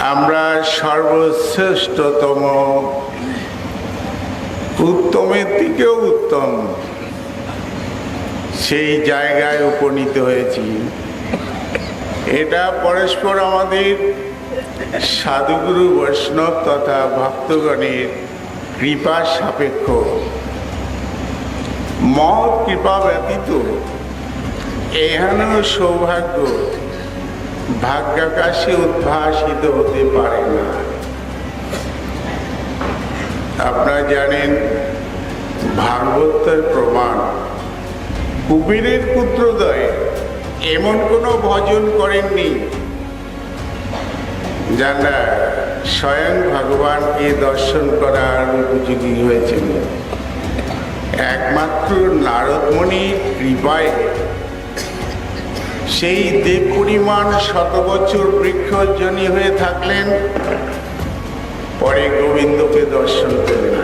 আমরা সর্বশ্রেষ্ঠতম, উত্তমের দিকেও উত্তম। সেই জায়গায় উপনীত হয়েছি। এটা পরস্পর আমাদের সাধুগুরু বৈষ্ণব তথা ভক্তগণের কৃপা সাপেক্ষ। মহৎ কৃপা ব্যতীত এহেন সৌভাগ্য ভাগ্যাকাশে উদ্ভাসিত হতে পারে না। আপনারা জানেন, ভাগবতের প্রমাণ কুবিরের পুত্রদয় এমন কোনো ভজন করেননি। যারা স্বয়ং ভগবানকে দর্শন করার উপযোগী হয়েছিল একমাত্র নারদমণির কৃপায় সেই দেব পরিমাণ শত বছর বৃক্ষজনী হয়ে থাকলেন। পরে গোবিন্দকে দর্শন করলেন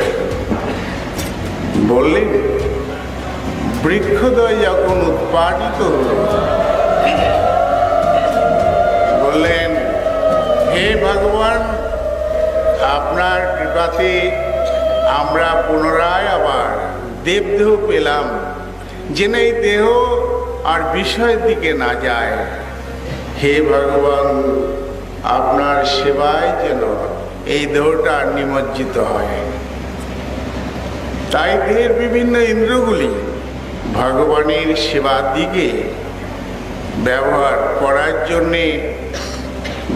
বললেন, বৃক্ষদয় যখন উৎপাদিত হল, বললেন, হে ভগবান, আপনার কৃপাতে আমরা পুনরায় আবার দেবদেহ পেলাম। যেন এই দেহ আর বিষয়ের দিকে না যায়। হে ভগবান, আপনার সেবায় যেন এই দেহটা নিমজ্জিত হয়। তাই দেহের বিভিন্ন ইন্দ্রগুলি ভগবানের সেবার দিকে ব্যবহার করার জন্যে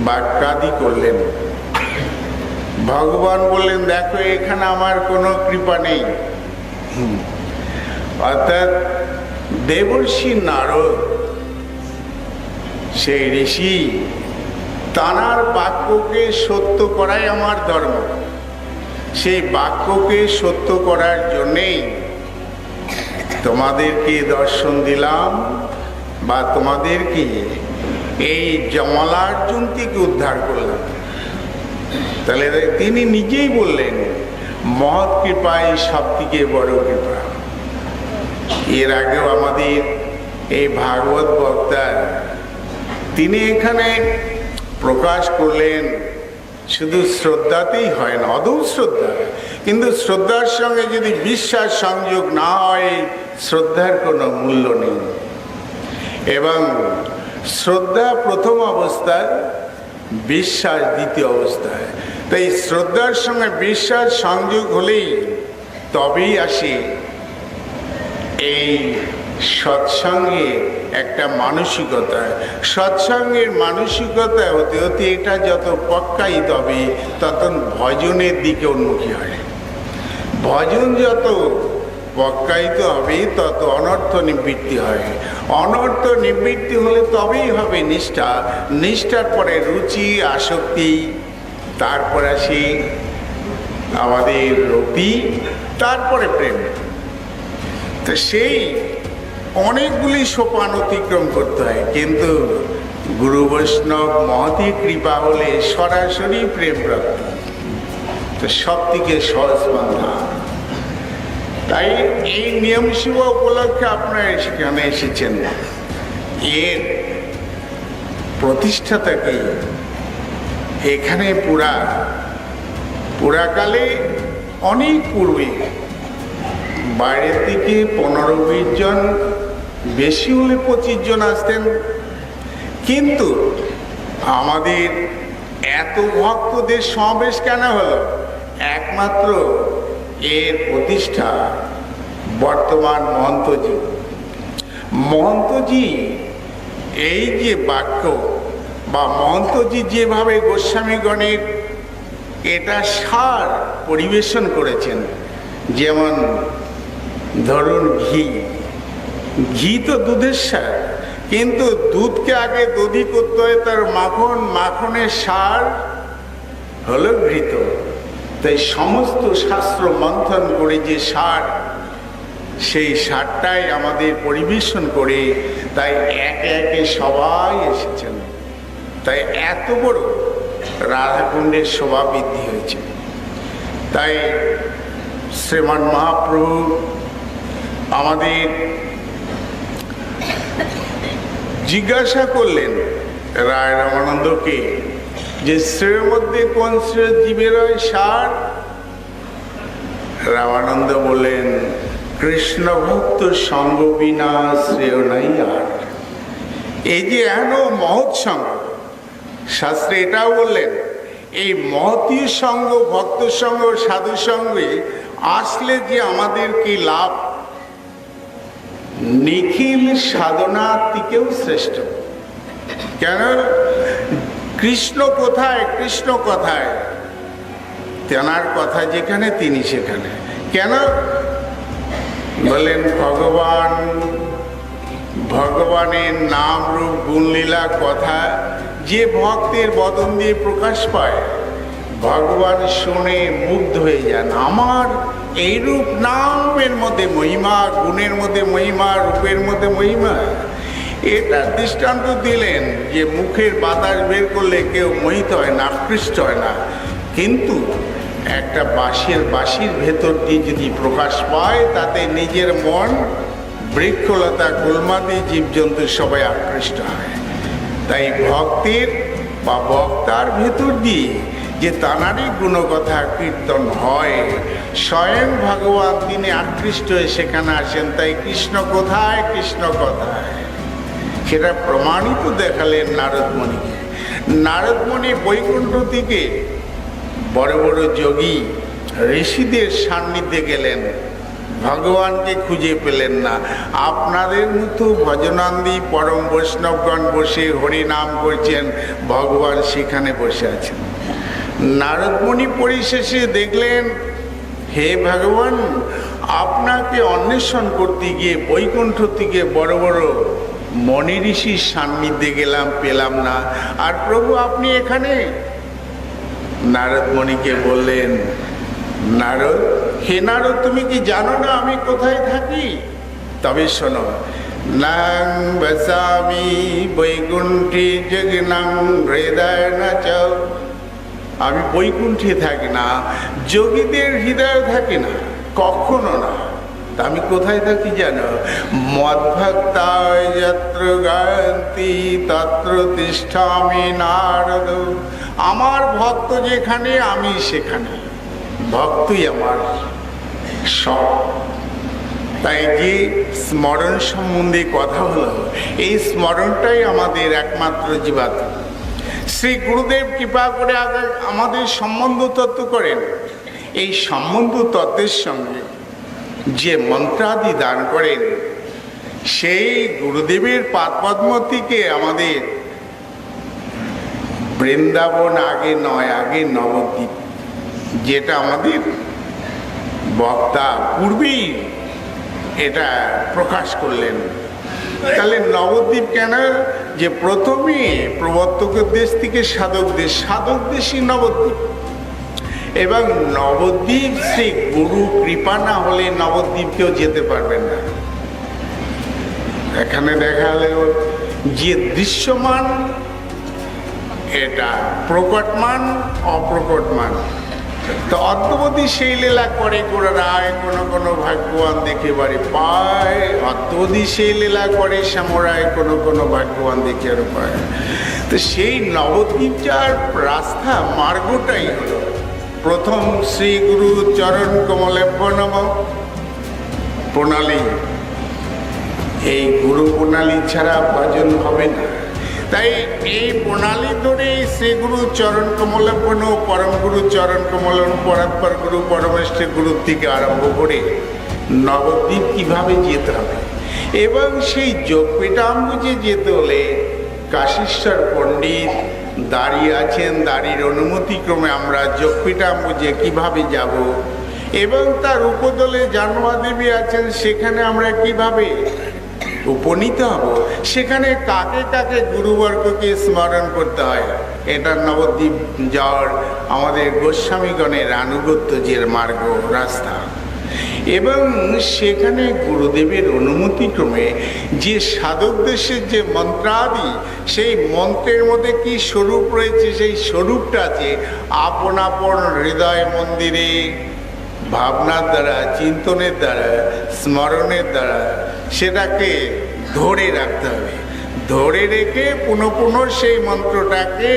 বাক্যাদি করলেন। ভগবান বললেন, দেখো, এখানে আমার কোনো কৃপা নেই। অর্থাৎ দেবর্ষি নারদ, সেই ঋষি, তানার বাক্যকে সত্য করাই আমার ধর্ম। সেই বাক্যকে সত্য করার জন্যেই তোমাদেরকে দর্শন দিলাম বা তোমাদেরকে এই জমালার্জুন থেকে উদ্ধার করলাম। তাহলে তিনি নিজেই বললেন, মহৎ কৃপাই সব থেকে বড় কৃপা। এর আগেও আমাদের এই ভাগবত বক্তার তিনি এখানে প্রকাশ করলেন, শুধু শ্রদ্ধাতেই হয় না অদৌ শ্রদ্ধা। কিন্তু শ্রদ্ধার সঙ্গে যদি বিশ্বাস সংযোগ না হয়, শ্রদ্ধার কোনো মূল্য নেই। এবং শ্রদ্ধা প্রথম অবস্থায় বিশ্বাস দ্বিতীয় অবস্থায়। তাই শ্রদ্ধার সঙ্গে বিশ্বাস সংযোগ হলেই তবেই আসে এই সৎসঙ্গে একটা মানসিকতা। সৎসঙ্গের মানসিকতা হতে হতে এটা যত পক্কায়িত হবে তত ভজনের দিকে উন্মুখী হয়। ভজন যত পক্কায়িত হবে তত অনর্থ নিবৃত্তি হয়। অনর্থ নিবৃত্তি হলে তবেই হবে নিষ্ঠা। নিষ্ঠার পরে রুচি, আসক্তি, তারপরে আসি আমাদের রতি তারপরে প্রেম। তো সেই অনেকগুলি সোপান অতিক্রম করতে হয়। কিন্তু গুরু বৈষ্ণব মহতি কৃপা হলে সরাসরি প্রেম প্রাপ্তি। তো সব থেকে সহজ বান্ধা তাই এই নিয়ম সেবা উপলক্ষে আপনারা সেখানে এসেছেন। এর প্রতিষ্ঠাতাকে এখানে পুরা পুরাকালে অনেক পূর্বে বাইরের দিকে পনেরো বিশ জন, বেশি হলে পঁচিশ জন আসতেন। কিন্তু আমাদের এত ভক্তদের সমাবেশ কেন হলো? একমাত্র এর প্রতিষ্ঠা বর্তমান মহন্তজি। মহন্তজি এই যে বাক্য বা মহন্তজি যেভাবে গোস্বামীগণের এটা সার পরিবেশন করেছেন, যেমন ধরুন ঘি। ঘি তো দুধের সার, কিন্তু দুধকে আগে দধি করতে হয় তার মাখন, মাখনের সার হলো ঘৃত। তাই সমস্ত শাস্ত্র মন্থন করে যে সার, সেই সারটাই আমাদের পরিবেশন করে তাই একে একে সবাই এসেছেন তাই এত বড় রাধাকুণ্ডের শোভা বৃদ্ধি হয়েছে। তাই শ্রীমান মহাপ্রভু আমাদের জিজ্ঞাসা করলেন রায় রামানন্দকে যে শ্রেয়ের মধ্যে কোন শ্রেয় জীবের সার? রামানন্দ বললেন কৃষ্ণ ভক্ত সঙ্গ বিনা শ্রেয় নাই আর। এই যে এন মহৎ সঙ্গ, শাস্ত্রে এটাও বললেন, এই মহতীয় সঙ্গ ভক্ত সঙ্গ সাধু সঙ্গে আসলে যে আমাদের কি লাভ? নিখিল সাধনা থেকেও শ্রেষ্ঠ। কেন? কৃষ্ণ কোথায়? কৃষ্ণ কোথায়। তেনার কথা যেখানে, তিনি সেখানে। কেন? বলেন, ভগবান, ভগবানের নাম রূপ গুণলীলা কথা যে ভক্তের বদন দিয়ে প্রকাশ পায়, ভগবান শুনে মুগ্ধ হয়ে যান। আমার এই রূপ নামের মধ্যে মহিমা, গুণের মধ্যে মহিমা, রূপের মধ্যে মহিমা। এটা দৃষ্টান্ত দিলেন যে মুখের বাতাস বের করলে কেউ মোহিত হয় না, আকৃষ্ট হয় না। কিন্তু একটা বাঁশের বাঁশির ভেতর দিয়ে যদি প্রকাশ পায়, তাতে নিজের মন, বৃক্ষলতা গুলমাদি জীবজন্তু সবাই আকৃষ্ট হয়। তাই ভক্তের বা বক্তার ভেতর দিয়ে যে তানারই গুণকথা কীর্তন হয় স্বয়ং ভগবান তিনি আকৃষ্ট হয়ে সেখানে আসেন। তাই কৃষ্ণ কোথায়? কৃষ্ণ কোথায়। সেটা প্রমাণিত দেখালেন নারদমণিকে। নারদমণি বৈকুণ্ঠ থেকে বড় বড় যোগী ঋষিদের সান্নিধ্যে গেলেন। ভগবানকে খুঁজে পেলেন না। আপনাদের মতো ভজনান্দি পরম বৈষ্ণবগণ বসে হরি নাম করছেন, ভগবান সেখানে বসে আছেন। নারদমণি পরিশেষে দেখলেন হে ভগবান, আপনাকে অন্বেষণ করতে গিয়ে বৈকুণ্ঠ থেকে বড় বড় মনি ঋষির সান্নিধ্যে গেলাম, পেলাম না। আর প্রভু, আপনি এখানে? নারদমণিকে বললেন, নারদ, হে নারদ, তুমি কি জানো না আমি কোথায় থাকি? তবে শোনো, নাং বৈকুণ্ঠে জগনাং হৃদয় নাচ আমি বৈকুণ্ঠে থাকি না, যোগীদের হৃদয় থাকি না, কখনো না। আমি কোথায় থাকি জানো? মদ্ভক্তায় যত্র গায়ন্তি, তত্র তিষ্ঠামি নারদ। আমার ভক্ত যেখানে, আমি সেখানে। ভক্তই আমার সব। তাই যে স্মরণ সম্বন্ধে কথা হলো, এই স্মরণটাই আমাদের একমাত্র জীবাত শ্রী গুরুদেব কৃপা করে আগে আমাদের সম্বন্ধ তত্ত্ব করেন। এই সম্বন্ধ তত্ত্বের সঙ্গে যে মন্ত্রাদি দান করেন, সেই গুরুদেবের পাদপদ্ম থেকে আমাদের বৃন্দাবন আগে নয়, আগে নবদ্বীপ, যেটা আমাদের বক্তা পূর্বেই এটা প্রকাশ করলেন। তাহলে নবদ্বীপ কেন যে প্রথমে প্রবর্তকের দেশ থেকে সাধক দেশ, সাধক দেশই নবদ্বীপ। এবং নবদ্বীপ সে গুরু কৃপা না হলে নবদ্বীপ কেউ যেতে পারবেন না। এখানে দেখা যে দৃশ্যমান, এটা প্রকটমান, অপ্রকটমান। তো অদ্যবধি সেই লীলা করে করে রায়, কোনো কোনো ভাগ্যবান দেখে বাড়ি পায়। অদ্যবধি সেই লীলা করে শ্যামরায় কোনো কোনো ভাগ্যবান দেখে আরও পায়। তো সেই নবদ্বীপ যার রাস্তা মার্গটাই হলো, প্রথম শ্রী গুরু চরণ কমলেভ্য নম প্রণালী, এই গুরু প্রণালী ছাড়া ভজন হবে না। তাই এই প্রণালী ধরেই শ্রী গুরু চরণ কমলপন পরম গুরু চরণ কমলন পরাৎপর গুরু, পরমেষ্ঠ গুরু থেকে আরম্ভ করে নবদ্বীপ কীভাবে যেতে হবে? এবং সেই যোগপীঠাম্বুজে যেতে হলে কাশীশ্বর পণ্ডিত দাঁড়িয়ে আছেন, দাঁড়ির অনুমতিক্রমে আমরা যোগপীঠাম্বুজে কীভাবে যাব? এবং তার উপদলে জানোয়া দেবী আছেন, সেখানে আমরা কীভাবে উপনীত হব। সেখানে কাকে কাকে গুরুবর্গকে স্মরণ করতে হয়? এটা নবদ্বীপ যাওয়ার আমাদের গোস্বামীগণের আনুগত্য যে মার্গ রাস্তা। এবং সেখানে গুরুদেবের অনুমতিক্রমে যে সাধক দেশের যে মন্ত্রাদি, সেই মন্ত্রের মধ্যে কি স্বরূপ রয়েছে, সেই স্বরূপটা আছে আপন আপন হৃদয় মন্দিরে, ভাবনার দ্বারা, চিন্তনের দ্বারা, স্মরণের দ্বারা। সেটাকে ধরে রাখতে হবে। ধরে রেখে পুনঃ পুনঃ সেই মন্ত্রটাকে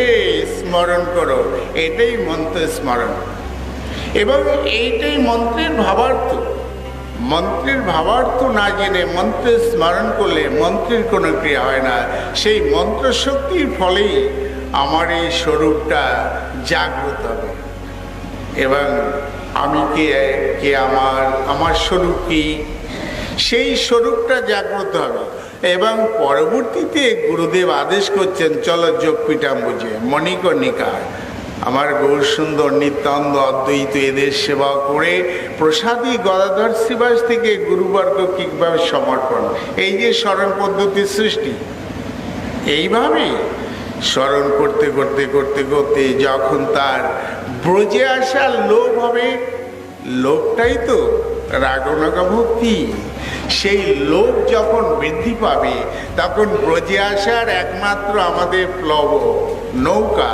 স্মরণ করো। এটাই মন্ত্র স্মরণ। এবং এইটাই মন্ত্রের ভাবার্থ। মন্ত্রের ভাবার্থ না জেনে মন্ত্র স্মরণ করলে মন্ত্রের কোনো ক্রিয়া হয় না। সেই মন্ত্র শক্তির ফলেই আমার এই স্বরূপটা জাগ্রত হবে। এবং আমি কে কে আমার আমার স্বরূপ কি? সেই স্বরূপটা জাগ্রত হবে। এবং পরবর্তীতে গুরুদেব আদেশ করছেন, চলো যোগপীঠাম বুঝে মণিকর্ণিকা আমার গৌর সুন্দর নিত্যানন্দ অদ্বৈত এদের সেবা করে প্রসাদী গদাধর শ্রীবাস থেকে গুরুবর্গ কীভাবে সমর্পণ? এই যে স্মরণ পদ্ধতির সৃষ্টি, এইভাবে স্মরণ করতে করতে করতে করতে যখন তার ব্রজে আসার লোভ হবে, লোভটাই তো রাগনগা ভক্তি। সেই লোভ যখন বৃদ্ধি পাবে, তখন ব্রজে আসার একমাত্র আমাদের প্লব নৌকা।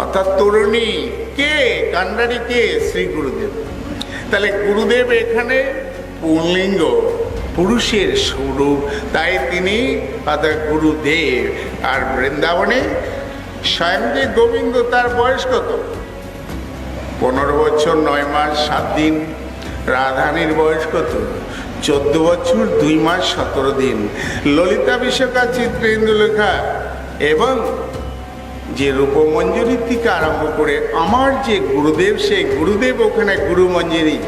অর্থাৎ তরুণী, কে? কান্ডারি কে? শ্রী গুরুদেব। তাহলে গুরুদেব এখানে পুংলিঙ্গ, পুরুষের স্বরূপ। তাই তিনি অর্থাৎ গুরুদেব। আর বৃন্দাবনে স্বয়ং যে গোবিন্দ, তার বয়স কত? পনেরো বছর, নয় মাস, সাত দিন। রাধানির বয়স কত? চোদ্দ বছর, দুই মাস, সতেরো দিন। ললিতা বিশ্বকা চিত্রেন্দু লেখা, এবং যে রূপমঞ্জুরি থেকে আরম্ভ করে আমার যে গুরুদেব, সেই গুরুদেব ওখানে গুরুমঞ্জুরি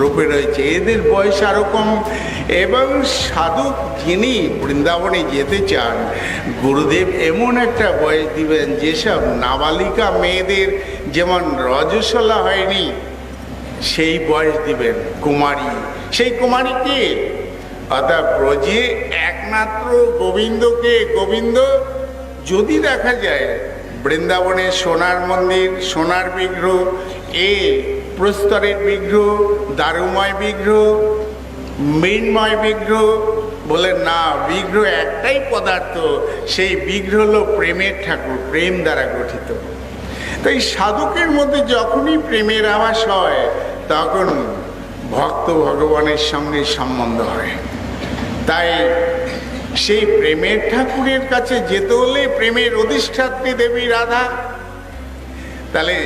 রূপে রয়েছে। এদের বয়স আরও কম, এবং সাধক যিনি বৃন্দাবনে যেতে চান, গুরুদেব এমন একটা বয়স দিবেন, যেসব নাবালিকা মেয়েদের যেমন রজস্বলা হয়নি, সেই বয়স দিবেন। কুমারী সেই কুমারীকে অর্থাৎ ব্রজে একমাত্র গোবিন্দকে, গোবিন্দ, যদি দেখা যায় বৃন্দাবনে সোনার মন্দির, সোনার বিগ্রহ, এ প্রস্তরের বিগ্রহ, দারুময় বিগ্রহ, মৃন্ময় বিগ্রহ, বলে না, বিগ্রহ একটাই পদার্থ, সেই বিগ্রহ হলো প্রেমের ঠাকুর, প্রেম দ্বারা গঠিত। তাই সাধকের মধ্যে যখনই প্রেমের আভাস হয়, তখন ভক্ত ভগবানের সঙ্গে সম্বন্ধ হয়। তাই সেই প্রেমের ঠাকুরের কাছে যেতে হলে প্রেমের অধিষ্ঠাত্রী দেবী রাধা। তাহলে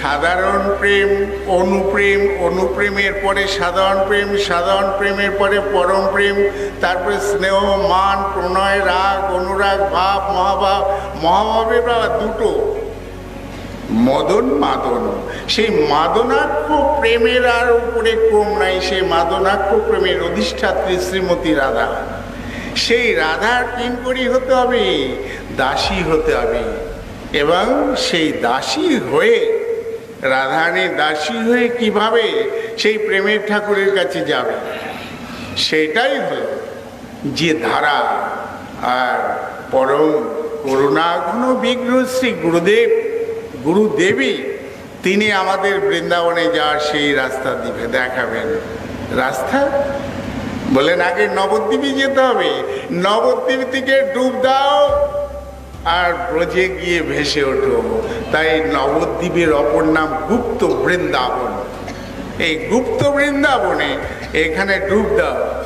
সাধারণ প্রেম, অনুপ্রেম, অনুপ্রেমের পরে সাধারণ প্রেম, সাধারণ প্রেমের পরে পরম প্রেম, তারপরে স্নেহ, মান, প্রণয়, রাগ, অনুরাগ, ভাব, মহাভাব, মহাভাবের দুটো। মদন মাদন। সেই মাদনাক্ষ প্রেমের আর উপরে কম নাই, সেই মাদনাক্ষ প্রেমের অধিষ্ঠাত্রী শ্রীমতী রাধা। সেই রাধার কিঙ্করি হতে হবে, দাসী হতে হবে। এবং সেই দাসী হয়ে রাধারানীর দাসী হয়ে কীভাবে সেই প্রেমের ঠাকুরের কাছে যাবে? সেটাই হলো যে ধারা। আর পরম করুণাঘন বিগ্রহ শ্রী গুরুদেব গুরুদেবী তিনি আমাদের বৃন্দাবনে যাওয়ার সেই রাস্তা দিবে, দেখাবেন। রাস্তা? বলেন, আগে নবদ্বীপে যেতে হবে। নবদ্বীপ থেকে ডুব দাও আর ব্রজে গিয়ে ভেসে ওঠো। তাই নবদ্বীপের অপর নাম গুপ্ত বৃন্দাবন। এই গুপ্ত বৃন্দাবনে এখানে ডুব দাও।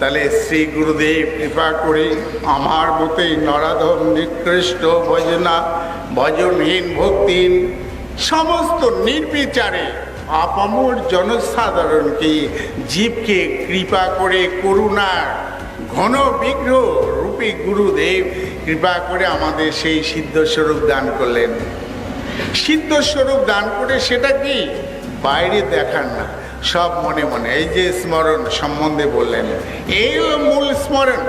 তাহলে শ্রী গুরুদেব কৃপা করে, আমার মতোই নরাধম নিকৃষ্ট ভজনা ভজনহীন ভক্তিহীন, সমস্ত নির্বিচারে আপামর জনসাধারণকে, জীবকে কৃপা করে করুণার ঘন বিগ্রহ রূপী গুরুদেব কৃপা করে আমাদের সেই সিদ্ধস্বরূপ দান করলেন। সিদ্ধস্বরূপ দান করে সেটা কি? বাইরে দেখার না, সব মনে মনে। এই যে স্মরণ সম্বন্ধে বললেন এই মূল স্মরণ।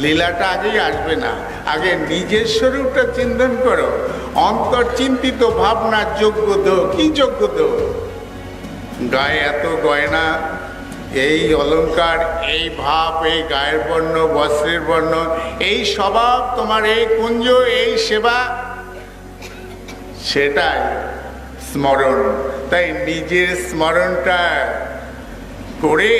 লীলাটা আগেই আসবে না। আগে নিজের স্বরূপটা চিন্তন করো। অন্তর চিন্তিত ভাবনার যোগ্য দো কি যোগ্য দো গায়ে এত গয়না, এই অলংকার, এই ভাব, এই গায়ের বর্ণ, বস্ত্রের বর্ণ, এই স্বভাব তোমার, এই কুঞ্জ, এই সেবা, সেটাই স্মরণ। তাই নিজের স্মরণটা করে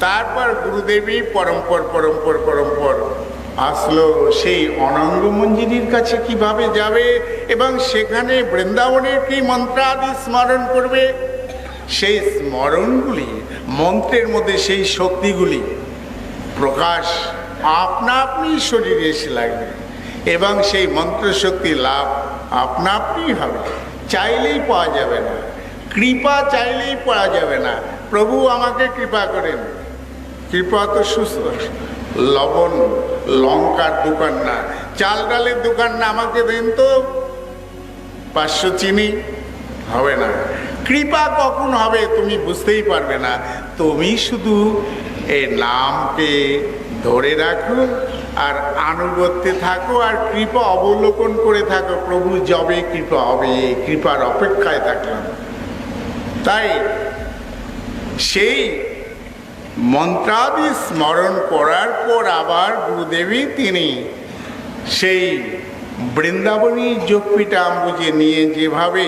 তারপর গুরুদেবী পরম্পর পরম্পর পরম্পর আসলো সেই অনঙ্গ মঞ্জিরির কাছে কীভাবে যাবে এবং সেখানে বৃন্দাবনের কি মন্ত্রাদি স্মরণ করবে? সেই স্মরণগুলি, মন্ত্রের মধ্যে সেই শক্তিগুলি প্রকাশ আপনা আপনি শরীরে এসে লাগবে এবং সেই মন্ত্রশক্তি লাভ আপনা আপনি হবে। চাইলেই পাওয়া যাবে না, কৃপা চাইলেই পাওয়া যাবে না। প্রভু আমাকে কৃপা করেন। কৃপা তো সুস্থ। লবণ লঙ্কার দোকান না। চাল ডালের দোকান না, আমাকে দেন তো। পাঁচশো চিনি, হবে না। কৃপা কখন হবে তুমি বুঝতেই পারবে না। তুমি শুধু এ নামকে ধরে রাখো আর আনুগত্যে থাকো আর কৃপা অবলোকন করে থাকো। প্রভু যবে কৃপা হবে, কৃপার অপেক্ষায় থাকলাম। তাই সেই মন্ত্রাদি স্মরণ করার পর আবার গুরুদেবী তিনি সেই বৃন্দাবনী যোগপীঠাম্বুজে নিয়ে যেভাবে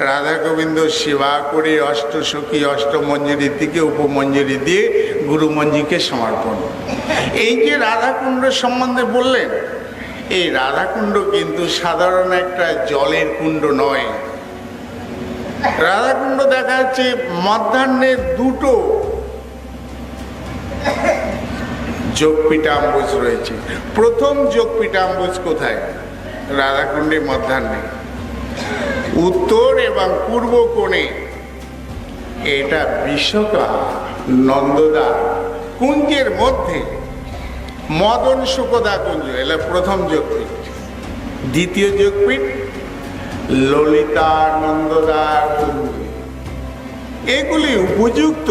রাধা গোবিন্দ সেবা করে অষ্টসখী অষ্টমঞ্জুরির দিকে উপমঞ্জুরি দিয়ে গুরুমঞ্জিকে সমর্পণ। এই যে রাধাকুণ্ড সম্বন্ধে বললেন, এই রাধাকুণ্ড কিন্তু সাধারণ একটা জলের কুণ্ড নয়। রাধাকুণ্ড দেখা যাচ্ছে মধ্যাহ্নে দুটো যোগপীঠাম্বুজ রয়েছে। প্রথম যোগপীঠাম্বুজ কোথায়? রাধাকুণ্ডে মধ্যাহ্নে। উত্তর এবং পূর্ব কোণে। এটা বিশ্বকা নন্দদা, কুঞ্জের মধ্যে। মদন সুকদা কুঞ্জ, এলা প্রথম যোগপীঠ দ্বিতীয় যোগপীঠ ললিতা নন্দদা কুঞ্জ। এগুলি উপযুক্ত।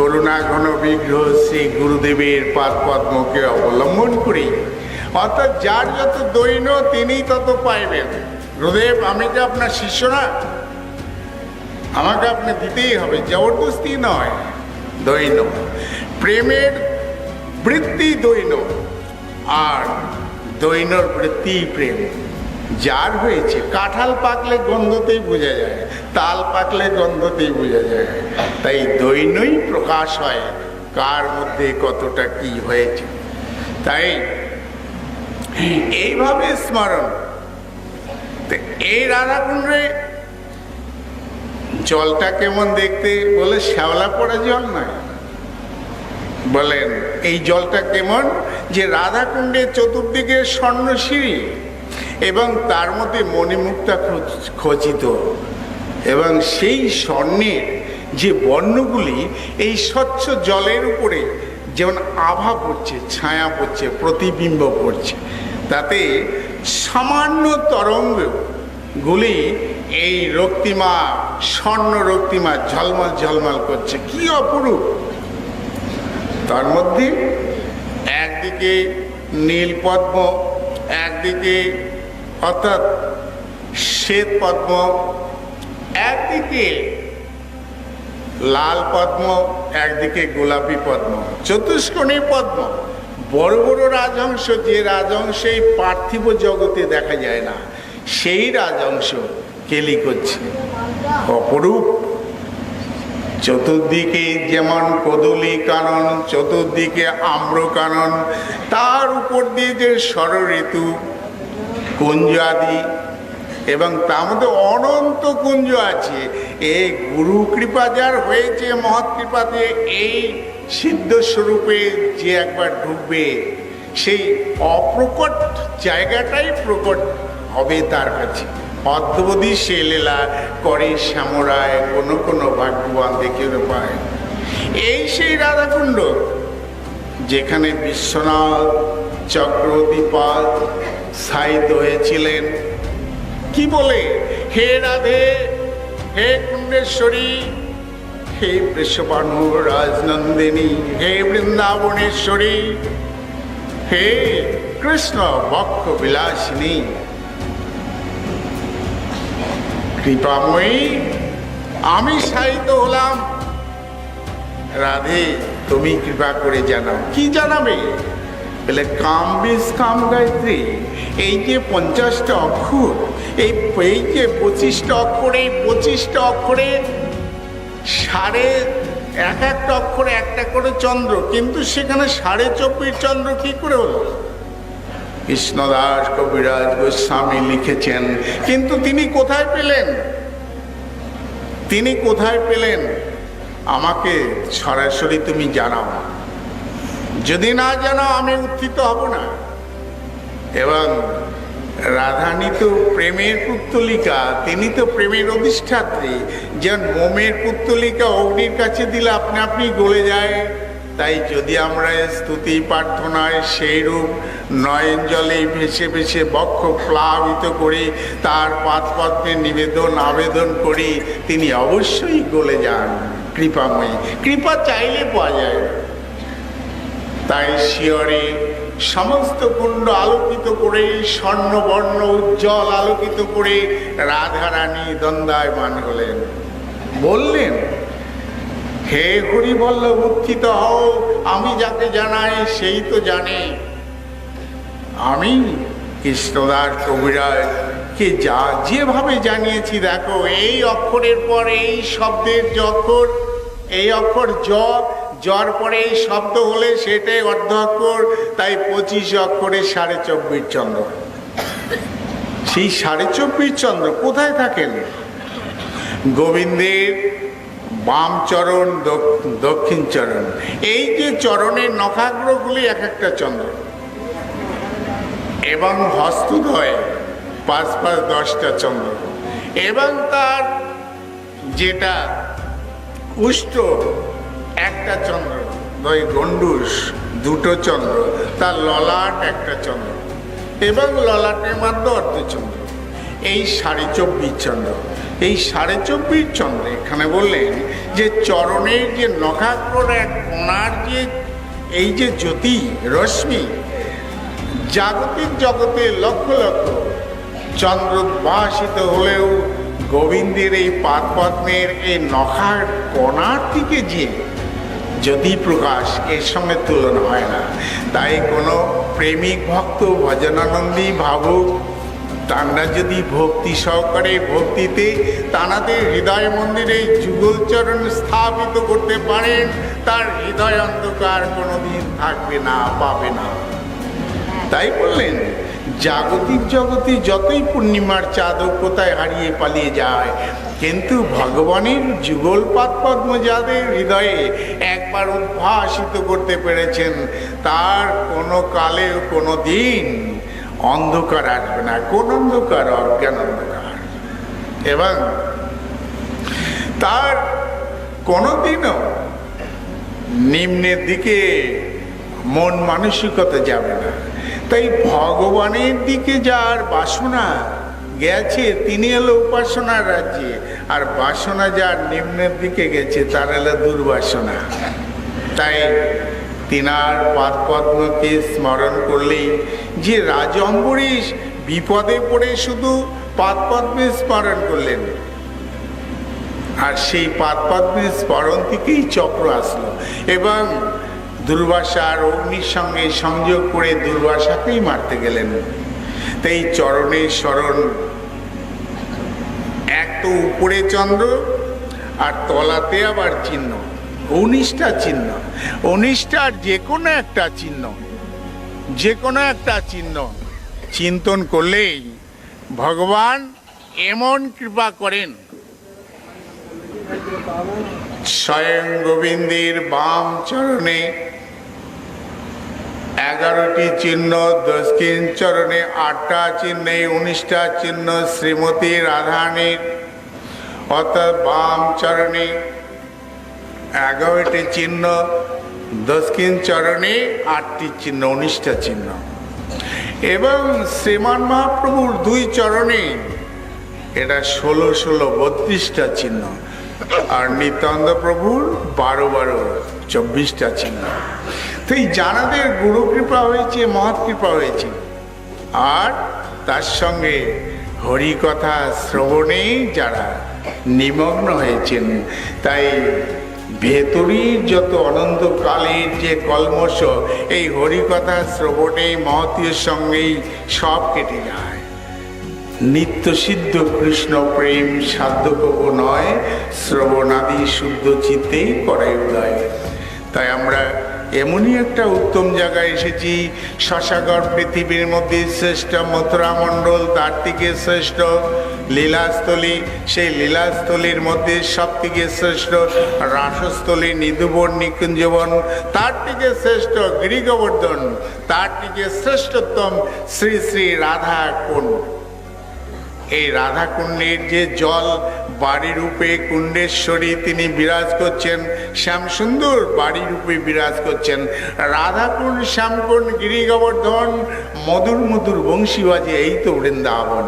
করুণা ঘন বিগ্রহ শ্রী গুরুদেবের পাদ পদ্মকে অবলম্বন করি। অর্থাৎ যার যত দৈন তিনি তত পাইবেন। গুরুদেব, আমি কি আপনার শিষ্য না, আমাকে আপনি দিতেই হবে, জবরদস্তি নয়, দৈন। প্রেমের বৃত্তি দৈন, আর দৈনর বৃত্তি প্রেম। যার হয়েছে, কাঁঠাল পাকলে গন্ধতেই বোঝা যায়, তাল পাকলে গন্ধতেই বোঝা যায়। তাই দৈনই প্রকাশ হয়, কার মধ্যে কতটা কি হয়েছে। তাই এইভাবে স্মরণ। এই রাধাকুণ্ডে জলটা কেমন দেখতে? বলে শ্যাওলা পড়া জল নয়। বলেন, এই জলটা কেমন? যে রাধাকুণ্ডের চতুর্দিকে স্বর্ণ সিঁড়ি এবং তার মধ্যে মণিমুক্তা খচ- খচিত এবং সেই স্বর্ণের যে বর্ণগুলি, এই স্বচ্ছ জলের উপরে যেমন আভা পড়ছে, ছায়া পড়ছে, প্রতিবিম্ব পড়ছে, তাতে সামান্য তরঙ্গগুলি এই রক্তিমা, স্বর্ণ রক্তিমা ঝলমল ঝলমল করছে। কি অপরূপ! তার মধ্যে একদিকে নীল পদ্ম, একদিকে অর্থাৎ শ্বেত পদ্ম, একদিকে লাল পদ্ম, একদিকে গোলাপি পদ্ম, চতুষ্কোণী পদ্ম। বড় বড় রাজহংস, যে রাজহংস পার্থিব জগতে দেখা যায় না, সেই রাজহংস কেলি করছে। অপরূপ, চতুর্দিকে যেমন কদলী কানন, চতুর্দিকে আম্র কানন তার উপর দিয়ে যে ষড় ঋতু কুঞ্জ আদি। এবং তার মধ্যে অনন্ত কুঞ্জ আছে। এই গুরু কৃপা যার হয়েছে, মহৎ কৃপাতে এই সিদ্ধ স্বরূপে যে একবার ঢুকবে সেই অপ্রকট জায়গাটাই প্রকট হবে তার কাছে। অদ্যবধি সে লীলা করে শ্যামরায় কোনো কোনো ভাগ্যবান দেখে পায়। এই সেই রাধাকুণ্ড, যেখানে বিশ্বনাথ চক্রদীপাল সাহিত্য হয়েছিলেন। কি বলে? হে রাধে, হে কুণ্ডেশ্বরী, হে বৃষবাণু রাজনন্দিনী, হে বৃন্দাবনেশ্বরী, হে কৃষ্ণ বক্ষ বিলাসিনী। কৃপাময়ী, আমি সাহিত্য হলাম। রাধে, তুমি কৃপা করে জানাও। কি জানাবে? বলে কাম বিষ কাম গায়ত্রী, এই যে পঞ্চাশটা অক্ষর, এই এই যে পঁচিশটা অক্ষর, এই পঁচিশটা অক্ষরে সাড়ে এক একটা অক্ষরে একটা করে চন্দ্র, কিন্তু সেখানে সাড়ে চব্বিশ চন্দ্র কি করে হলো? কৃষ্ণদাস কবিরাজ গোস্বামী লিখেছেন, কিন্তু তিনি কোথায় পেলেন? তিনি কোথায় পেলেন? আমাকে সরাসরি তুমি জানাও। যদি না জানো, আমি উত্থিত হব না। এবং রাধানী তো প্রেমের পুত্তলিকা, তিনি তো প্রেমের অধিষ্ঠাত্রী। যেন মোমের পুত্তলিকা অগ্নির কাছে দিলে আপনি আপনি গলে যায়। তাই যদি আমরা স্তুতি প্রার্থনায় সেই রূপ নয়ন জলে ভেসে ভেসে বক্ষ প্লাবিত করি, তার পাত পদ্মে নিবেদন, আবেদন করি, তিনি অবশ্যই গলে যান। কৃপাময়ী। কৃপা চাইলে পাওয়া যায় তাই শিয়রে সমস্ত কুণ্ড আলোকিত করে, স্বর্ণবর্ণ উজ্জ্বল আলোকিত করে রাধা রাধারানী দ্বন্দ্বায়মান হলেন। বললেন, হে হরিবল্ল উত্থিত হও, আমি যাকে জানাই সেই তো জানে। আমি কৃষ্ণদাস কবিরাজ কে যা যেভাবে জানিয়েছি দেখো, এই অক্ষরের পর এই শব্দের যে অক্ষর, এই অক্ষর জ জ্বর পরে এই শব্দ হলে সেটাই অর্ধ অক্ষর, তাই পঁচিশ অক্ষরে সাড়ে চব্বিশ চন্দ্র। সেই সাড়ে চব্বিশ চন্দ্র কোথায় থাকেন? গোবিন্দের বাম চরণ দক্ষিণ চরণ। এই যে চরণের নখাগ্রগুলি এক একটা চন্দ্র। এবং হস্তদয় পাঁচ পাঁচ দশটা চন্দ্র। এবং তার যেটা উষ্ট একটা চন্দ্র, নয় গন্ডুস, দুটো চন্দ্র, তার ললাট একটা চন্দ্র এবং ললাটের মাধ্যমে অর্ধচন্দ্র এই সাড়ে চব্বিশ চন্দ্র, এই সাড়ে চব্বিশ চন্দ্র এখানে বললেন যে চরণের যে নখাগ্রর এক কোণার যে, এই যে জ্যোতি রশ্মি, জাগতিক জগতে লক্ষ লক্ষ চন্দ্রোদ্ভাসিত হলেও গোবিন্দের এই পাদপদ্মের এই নখার কণার দিকে যে যদি প্রকাশ এর সঙ্গে তুলনা হয় না, তাই কোনো প্রেমিক ভক্ত ভজনানন্দী ভাবুক তারা যদি ভক্তি সহকারে ভক্তিতে তানাদের হৃদয় মন্দিরে যুগলচরণ স্থাপিত করতে পারেন, তার হৃদয় অন্ধকার কোনোদিন থাকবে না, পাবে না। তাই বললেন জাগতিক জগতে যতই পূর্ণিমার চাঁদক কোথায় হারিয়ে পালিয়ে যায়, কিন্তু ভগবানের যুগল পাদ পদ্ম যাদের হৃদয়ে একবার উদ্ভাসিত করতে পেরেছেন, তার কোনো কালে কোনো দিন অন্ধকার আসবে না, কোন অন্ধকার, অজ্ঞান অন্ধকার। এবং তার কোনোদিনও নিম্নের দিকে মন মানসিকতা যাবে না। তাই ভগবানের দিকে যার বাসনা গেছে, তিনি এলো উপাসনার রাজ্যে। আর বাসনা যার নিম্নের দিকে গেছে, তার এলো দুর্বাসনা। তাই তিনার পাদ পদ্মকে স্মরণ করলেই যে রাজম্বরীশ বিপদে পড়ে শুধু পাদ পদ্মে স্মরণ করলেন। আর সেই পাদ পদ্মের স্মরণ থেকেই চক্র আসলো। এবং দুর্বাসার অগ্নির সঙ্গে সংযোগ করে দুর্বাসাকেই মারতে গেলেন। তাই চরণের স্মরণ এক তো উপরে চন্দ্র, আর তলাতে আবার চিহ্ন। উনিশটা চিহ্ন। উনিশটার যে কোনো একটা চিহ্ন। যে কোনো একটা চিহ্ন। চিন্তন করলেই ভগবান এমন কৃপা করেন। স্বয়ং গোবিন্দের বাম চরণে এগারোটি চিহ্ন, দক্ষিণ চরণে আটটা চিহ্নে, উনিশটা চিহ্ন, শ্রীমতী রাধানীর অর্থাৎ বাম চরণে এগারোটি চিহ্ন, দক্ষিণ চরণে আটটি চিহ্ন, উনিশটা চিহ্ন। এবং শ্রীমান মহাপ্রভুর দুই চরণে এটা ষোলো ষোলো বত্রিশটা চিহ্ন, আর নিত্যানন্দ প্রভুর বারো বারো চব্বিশটা চিহ্ন। তো এই জানাদের গুরু কৃপা হয়েছে, মহৎ কৃপা হয়েছে। আর তার সঙ্গে হরিকথা শ্রবণে যারা নিমগ্ন হয়েছেন, তাই ভেতরির যত অনন্তকালের যে কলমশ, এই হরিকথা শ্রবণে মহতীয় সঙ্গেই সব কেটে যায়। নিত্য সিদ্ধ কৃষ্ণ প্রেম সাধ্যকব নয়, শ্রবণাদি শুদ্ধ চিত্তেই করাই উদয়। তাই আমরা এমনই একটা উত্তম জায়গায় এসেছি। শশাগর পৃথিবীর মধ্যে শ্রেষ্ঠ, মথুরা মণ্ডল তার থেকে শ্রেষ্ঠ। লীলাস্থলী, সেই লীলাস্থলীর মধ্যে সব থেকে শ্রেষ্ঠ। রাসস্থলী, নিধুবন, নিকুঞ্জবন, তার থেকে শ্রেষ্ঠ গিরিগোবর্ধন, তার থেকে শ্রেষ্ঠতম শ্রী শ্রী রাধা কুণ্ড এই রাধা কুণ্ডের যে জল বাড়ি রূপে কুণ্ডেশ্বরী তিনি বিরাজ করছেন। শ্যামসুন্দর বাড়ি রূপে বিরাজ করছেন। রাধাকুণ্ড শ্যামকুণ্ড গিরি গোবর্ধন মধুর মধুর বংশী বাজে এই তো বৃন্দাবন।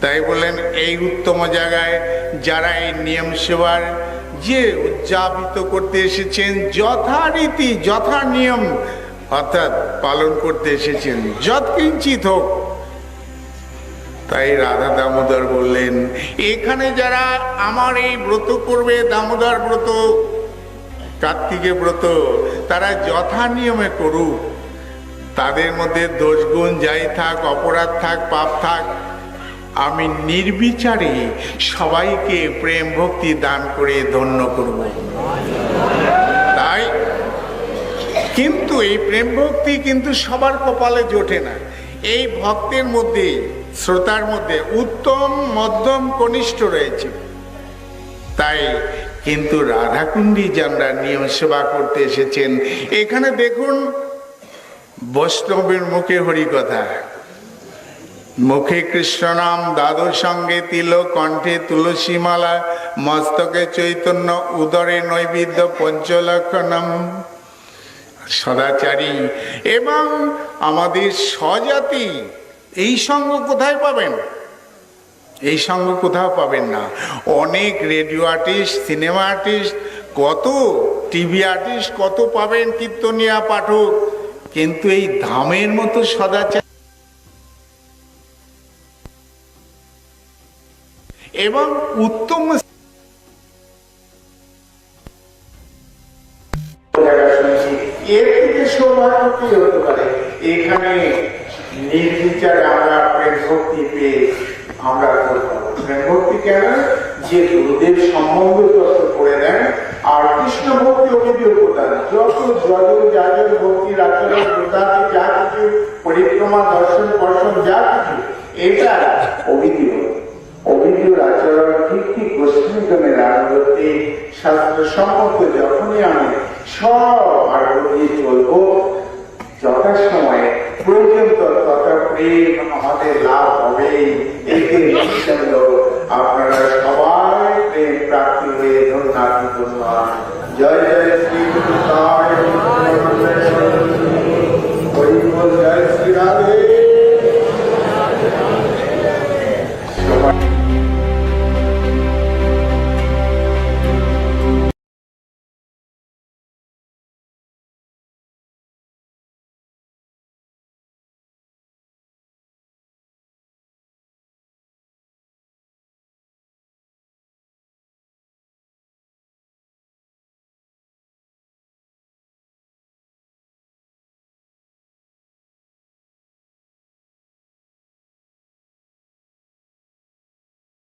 তাই বললেন, এই উত্তম জায়গায় যারা এই নিয়ম সেবার যে উদযাপিত করতে এসেছেন, যথারীতি যথা নিয়ম অর্থাৎ পালন করতে এসেছেন, যৎকিঞ্চিত হোক তাই রাধা দামোদর বললেন, এখানে যারা আমার এই ব্রত করবে, দামোদর ব্রত কার্তিকে ব্রত, তারা যথা নিয়মে করুক। তাদের মধ্যে দোষগুণ যাই থাক, অপরাধ থাক, পাপ থাক, আমি নির্বিচারে সবাইকে প্রেম ভক্তি দান করে ধন্য করব। তাই, কিন্তু এই প্রেম ভক্তি কিন্তু সবার কপালে জোটে না। এই ভক্তের মধ্যে, শ্রোতার মধ্যে উত্তম, মধ্যম কনিষ্ঠ রয়েছে। তাই কিন্তু রাধাকুণ্ডী যারা নিয়ম সেবা করতে এসেছেন, এখানে দেখুন, বৈষ্ণবের মুখে হরিকথা মুখে কৃষ্ণ নাম, দাদুর সঙ্গে তিল কণ্ঠে তুলসী মালা, মস্তকে চৈতন্য, উদরে নৈবেদ্য, পঞ্চলক্ষণম। সদাচারী। এবং আমাদের স্বজাতি, এই সঙ্গ কোথায় পাবেন? এই সঙ্গ কোথাও পাবেন না। অনেক রেডিও আর্টিস্ট, সিনেমা আর্টিস্ট, কত টিভি আর্টিস্ট, কত পাবেন কীর্তনিয়া পাঠক, কিন্তু এই ধামের মতো সদাচার। এবং উত্তম এর থেকে সৌভাগ্য কি হতে পারে। এখানে নির্বিচারে আমরা প্রেম ভক্তি পেয়ে আমরা প্রেম ভক্তি কেন? যে গুরুদেব সম্বন্ধ তত্ত্ব করে দেন, আর কৃষ্ণ ভক্তি অভিযোগ প্রদান। যত যত যাজক ভক্তি আচরণ প্রদান যা কিছু, পরিক্রমা, দর্শন বর্ষণ যা কিছু, এটা অভিযোগ। অভিযোগ আচরণ ঠিক ঠিক গোষ্ঠীগণের আনুগত্যে শাস্ত্র সম্পর্ক যখনই আমি সব আগ্রহ প্রেম আমাদের লাভ